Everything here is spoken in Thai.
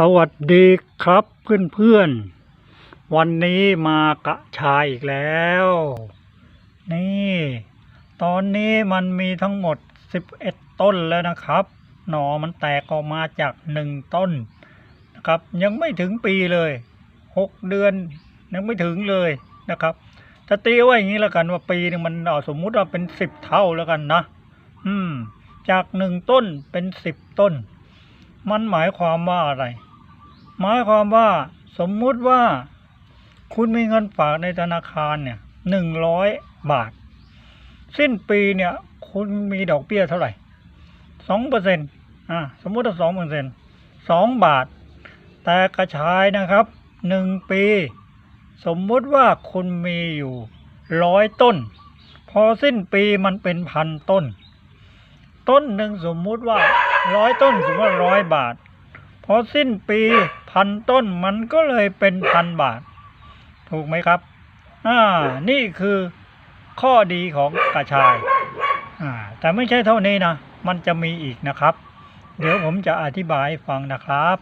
สวัสดีครับเพื่อนๆ วันนี้มากระชายอีกแล้ว นี่ ตอนนี้มันมีทั้งหมด 11 ต้นแล้วนะครับ หน่อมันแตกออกมาจากหนึ่งต้นนะครับ ยังไม่ถึงปีเลย 6 เดือนยังไม่ถึงเลยนะครับจะตีไว้อย่างนี้แล้วกันว่าปีหนึงมันเอาสมมุติว่าเป็น 10 เท่าแล้วกันนะ อืม จากหนึ่งต้นเป็น 10 ต้นมันหมายความว่าอะไร หมายความว่าสมมุติว่า คุณมีเงินฝากในธนาคารเนี่ยหนึ่งร้อยบาท สิ้นปีเนี่ย คุณมีดอกเบี้ยเท่าไหร่สองเปอร์เซ็นต์อ่าสมมุติว่าสองเปอร์เซ็นต์สองบาท แต่กระชายนะครับหนึ่งปี สมมุติว่าคุณมีอยู่ร้อยต้น พอสิ้นปีมันเป็นพันต้น ต้นหนึ่งสมมุติว่าร้อยต้นสมมติว่าร้อยบาท พอสิ้นปี พันต้นมันก็เลยเป็นพันบาท ถูกไหมครับอ่านี่คือข้อดีของกระชายอ่าแต่ไม่ใช่เท่านี้นะ มันจะมีอีกนะครับ เดี๋ยวผมจะอธิบายฟังนะครับ